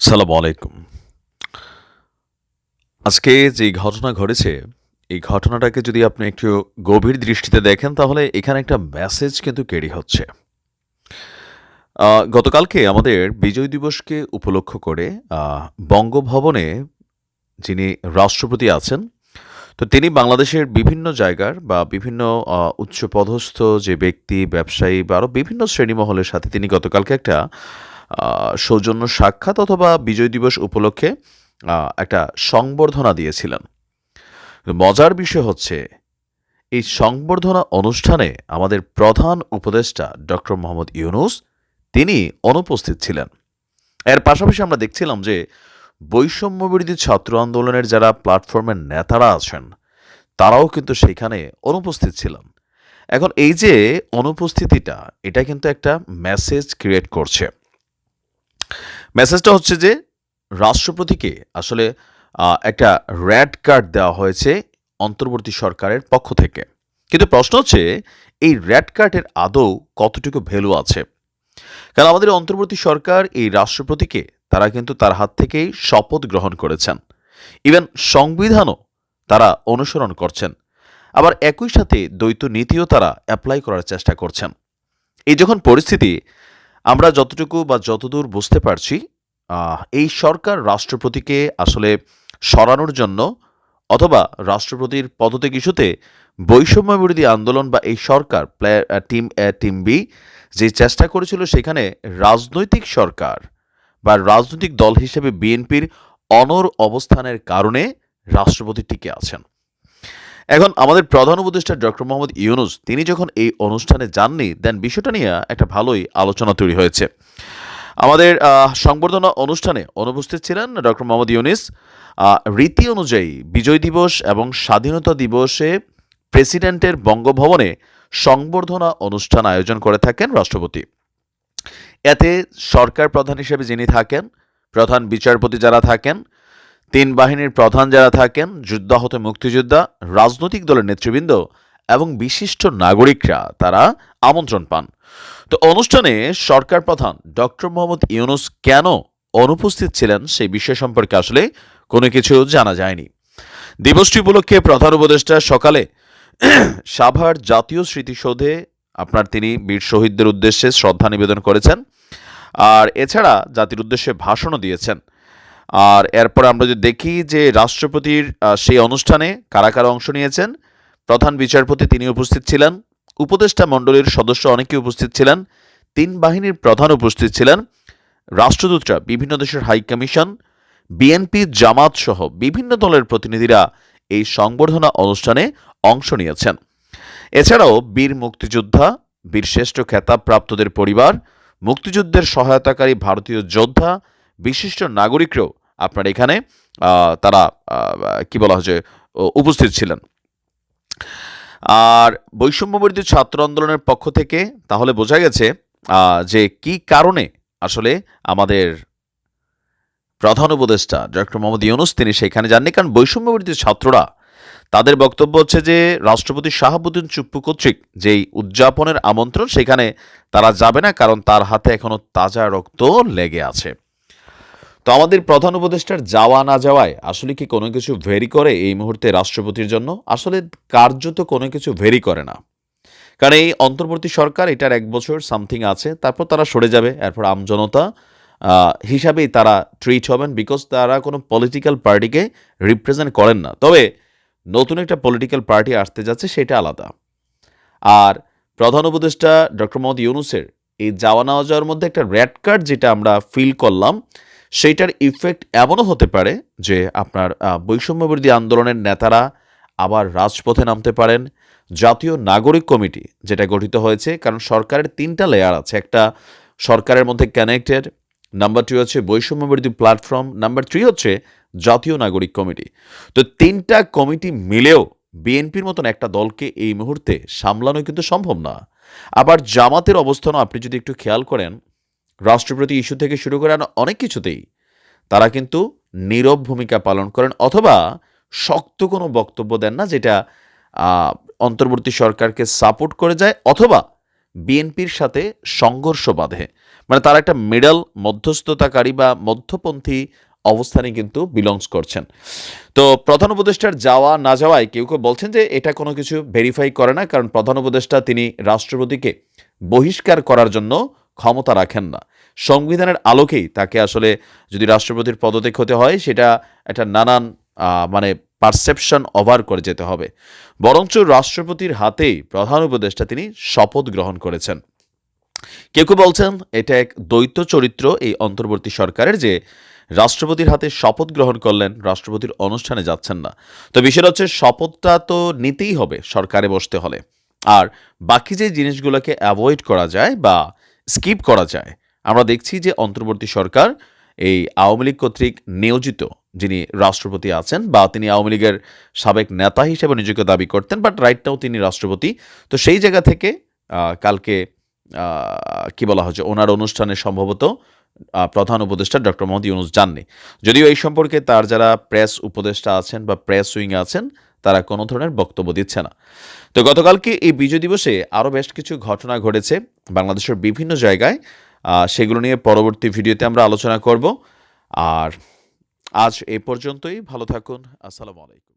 সালাম আলাইকুম। আজকে যে ঘটনা ঘটেছে, এই ঘটনাটাকে যদি আপনি একটু গভীর দৃষ্টিতে দেখেন, তাহলে এখানে একটা মেসেজ কিন্তু ক্যারি হচ্ছে। গতকালকে আমাদের বিজয় দিবসকে উপলক্ষ করে বঙ্গভবনে যিনি রাষ্ট্রপতি আছেন, তো তিনি বাংলাদেশের বিভিন্ন জায়গার বা বিভিন্ন উচ্চপদস্থ যে ব্যক্তি, ব্যবসায়ী বা আরও বিভিন্ন শ্রেণীমহলের সাথে তিনি গতকালকে একটা সৌজন্য সাক্ষাৎ অথবা বিজয় দিবস উপলক্ষে একটা সংবর্ধনা দিয়েছিলেন। মজার বিষয় হচ্ছে, এই সংবর্ধনা অনুষ্ঠানে আমাদের প্রধান উপদেষ্টা ডক্টর মোহাম্মদ ইউনুস তিনি অনুপস্থিত ছিলেন। এর পাশাপাশি আমরা দেখছিলাম যে বৈষম্য বিরোধী ছাত্র আন্দোলনের যারা প্ল্যাটফর্মের নেতারা আছেন, তারাও কিন্তু সেখানে অনুপস্থিত ছিলেন। এখন এই যে অনুপস্থিতিটা, এটা কিন্তু একটা মেসেজ ক্রিয়েট করছে। মেসেজটা হচ্ছে যে, রাষ্ট্রপতিকে আসলে একটা র্যাড কার্ড দেওয়া হয়েছে অন্তর্বর্তী সরকারের পক্ষ থেকে। কিন্তু প্রশ্ন হচ্ছে, এই র্যাড কার্ডের আদৌ কতটুকু ভ্যালু আছে? কারণ আমাদের অন্তর্বর্তী সরকার এই রাষ্ট্রপতিকে তারা কিন্তু তার হাত থেকেই শপথ গ্রহণ করেছেন। ইভেন সংবিধানও তারা অনুসরণ করছেন। আবার একই সাথে দ্বৈত নীতিও তারা অ্যাপ্লাই করার চেষ্টা করছেন। এই যখন পরিস্থিতি আমরা যতটুকু বা যতদূর বুঝতে পারছি এই সরকার রাষ্ট্রপতিকে আসলে সরানোর জন্য অথবা রাষ্ট্রপতির পদত্যাগ ইস্যুতে বৈষম্য বিরোধী আন্দোলন বা এই সরকার টিম টিম বি যে চেষ্টা করেছিল সেখানে রাজনৈতিক সরকার বা রাজনৈতিক দল হিসেবে বিএনপির অনর অবস্থানের কারণে রাষ্ট্রপতি টিকে আছেন। এখন আমাদের প্রধান উপদেষ্টা ডক্টর মোহাম্মদ ইউনুস, তিনি যখন এই অনুষ্ঠানে যাননি, দেন বিষয়টা নিয়ে একটা ভালোই আলোচনা তৈরি হয়েছে। আমাদের সংবর্ধনা অনুষ্ঠানে অনুপস্থিত ছিলেন ডক্টর মোহাম্মদ ইউনিস। রীতি অনুযায়ী বিজয় দিবস এবং স্বাধীনতা দিবসে প্রেসিডেন্টের বঙ্গভবনে সংবর্ধনা অনুষ্ঠান আয়োজন করে থাকেন রাষ্ট্রপতি। এতে সরকার প্রধান হিসেবে যিনি থাকেন, প্রধান বিচারপতি যারা থাকেন তিন বাহিনীর প্রধান যারা থাকেন, যুদ্ধাহত মুক্তিযোদ্ধা, রাজনৈতিক দলের নেতৃবৃন্দ এবং বিশিষ্ট নাগরিকরা, তারা আমন্ত্রণ পান। তো অনুষ্ঠানে সরকার প্রধান ডক্টর মোহাম্মদ ইউনুস কেন অনুপস্থিত ছিলেন সেই বিষয় সম্পর্কে আসলে কোনো কিছু জানা যায়নি। দিবসটি উপলক্ষে প্রধান উপদেষ্টা সকালে সাভার জাতীয় স্মৃতিসৌধে আপনার তিনি বীর শহীদদের উদ্দেশ্যে শ্রদ্ধা নিবেদন করেছেন। আর এছাড়া জাতির উদ্দেশ্যে ভাষণও দিয়েছেন। আর এরপর আমরা যদি দেখি যে রাষ্ট্রপতির সেই অনুষ্ঠানে কারা কারা অংশ নিয়েছেন, প্রধান বিচারপতি তিনি উপস্থিত ছিলেন, উপদেষ্টা মণ্ডলীর সদস্য অনেকে উপস্থিত ছিলেন, তিন বাহিনীর প্রধান উপস্থিত ছিলেন, রাষ্ট্রদূতরা, বিভিন্ন দেশের হাই কমিশন, বিএনপি, জামাত সহ বিভিন্ন দলের প্রতিনিধিরা এই সংবর্ধনা অনুষ্ঠানে অংশ নিয়েছেন। এছাড়াও বীর মুক্তিযোদ্ধা, বীরশ্রেষ্ঠ খেতাবপ্রাপ্তদের পরিবার, মুক্তিযুদ্ধের সহায়তাকারী ভারতীয় যোদ্ধা বিশিষ্ট নাগরিকরাও আপনার এখানে তারা কি বলা হচ্ছে উপস্থিত ছিলেন। আর বৈষম্যবর্তী ছাত্র আন্দোলনের পক্ষ থেকে তাহলে বোঝা গেছে যে কি কারণে আসলে আমাদের প্রধান উপদেষ্টা ডক্টর মোহাম্মদ ইউনুস তিনি সেখানে যাননি। কারণ বৈষম্যবর্তী ছাত্ররা, তাদের বক্তব্য হচ্ছে যে, রাষ্ট্রপতি শাহাবুদ্দিন চুপ্পু কর্তৃক যেই উদযাপনের আমন্ত্রণ সেখানে তারা যাবে না কারণ তার হাতে এখনও তাজা রক্ত লেগে আছে। তো আমাদের প্রধান উপদেষ্টার যাওয়া না যাওয়ায় আসলে কি কোনো কিছু ভেরি করে এই মুহূর্তে রাষ্ট্রপতির জন্য? আসলে কার্যত কোনো কিছু ভেরি করে না। কারণ এই অন্তর্বর্তী সরকার, এটার এক বছর সামথিং আছে, তারপর তারা সরে যাবে, এরপর আমজনতা হিসাবেই তারা ট্রিট হবেন বিকজ তারা কোনো পলিটিক্যাল পার্টিকে রিপ্রেজেন্ট করেন না। তবে নতুন একটা পলিটিক্যাল পার্টি আসতে যাচ্ছে, সেটা আলাদা। আর প্রধান উপদেষ্টা ডক্টর মোহাম্মদ ইউনুসের এই যাওয়া না যাওয়ার মধ্যে একটা রেড কার্ড যেটা আমরা ফিল করলাম সেইটার ইফেক্ট এমনও হতে পারে যে আপনার বৈষম্যবিরোধী আন্দোলনের নেতারা আবার রাজপথে নামতে পারেন। জাতীয় নাগরিক কমিটি যেটা গঠিত হয়েছে, কারণ সরকারের তিনটা লেয়ার আছে। একটা সরকারের মধ্যে কানেক্টেড নাম্বার টু হচ্ছে বৈষম্যবিরোধী প্ল্যাটফর্ম নাম্বার থ্রি হচ্ছে জাতীয় নাগরিক কমিটি। তো তিনটা কমিটি মিলেও বিএনপির মতন একটা দলকে এই মুহূর্তে সামলানো কিন্তু সম্ভব না। আবার জামাতের অবস্থানও আপনি যদি একটু খেয়াল করেন রাষ্ট্রপতি ইস্যু থেকে শুরু করে অনেক কিছুতেই তারা কিন্তু নীরব ভূমিকা পালন করেন অথবা শক্ত কোনো বক্তব্য দেন না যেটা অন্তর্বর্তী সরকারকে সাপোর্ট করে যায় অথবা বিএনপির সাথে সংঘর্ষ বাঁধে। মানে তারা একটা মিডল মধ্যস্থতাকারী বা মধ্যপন্থী অবস্থানে কিন্তু বিলংস করছেন। তো প্রধান উপদেষ্টার যাওয়া না যাওয়ায় কেউ কেউ বলছেন যে এটা কোনো কিছু ভেরিফাই করে না, কারণ প্রধান উপদেষ্টা তিনি রাষ্ট্রপতিকে বহিষ্কার করার জন্য ক্ষমতা রাখেন না। সংবিধানের আলোকেই তাকে আসলে যদি রাষ্ট্রপতির পদত্যাগ হতে হয়, সেটা একটা নানান মানে পারসেপশন ওভার করে যেতে হবে। বরঞ্চ রাষ্ট্রপতির হাতেই প্রধান উপদেষ্টা তিনি শপথ গ্রহণ করেছেন। কেউ কেউ বলছেন, এটা এক দ্বৈত চরিত্র এই অন্তর্বর্তী সরকারের যে রাষ্ট্রপতির হাতে শপথ গ্রহণ করলেন, রাষ্ট্রপতির অনুষ্ঠানে যাচ্ছেন না। তো বিষয়টা হচ্ছে, শপথটা তো নিতেই হবে সরকারে বসতে হলে। আর বাকি যে জিনিসগুলোকে অ্যাভয়েড করা যায় বা স্কিপ করা যায়, আমরা দেখছি যে অন্তর্বর্তী সরকার এই আওয়ামী লীগ কর্তৃক নিয়োজিত যিনি রাষ্ট্রপতি আছেন বা তিনি আওয়ামী লীগের সাবেক নেতা হিসেবে নিজেকে দাবি করতেন বাট রাইট নাও তিনি রাষ্ট্রপতি। তো সেই জায়গা থেকে কালকে কি বলা হচ্ছে, ওনার অনুষ্ঠানে সম্ভবত প্রধান উপদেষ্টা ডক্টর মোহাম্মদ ইউনুস যাননি যদিও এই সম্পর্কে তার যারা প্রেস উপদেষ্টা আছেন বা প্রেস উইং আছেন, তারা কোনো ধরনের বক্তব্য দিচ্ছে না। তো গতকালকে এই বিজয় দিবসে আরও বেশ কিছু ঘটনা ঘটেছে বাংলাদেশের বিভিন্ন জায়গায়। সেগুলো নিয়ে পরবর্তী ভিডিওতে আমরা আলোচনা করব। আর আজ এই পর্যন্তই। ভালো থাকুন। আসসালামু আলাইকুম।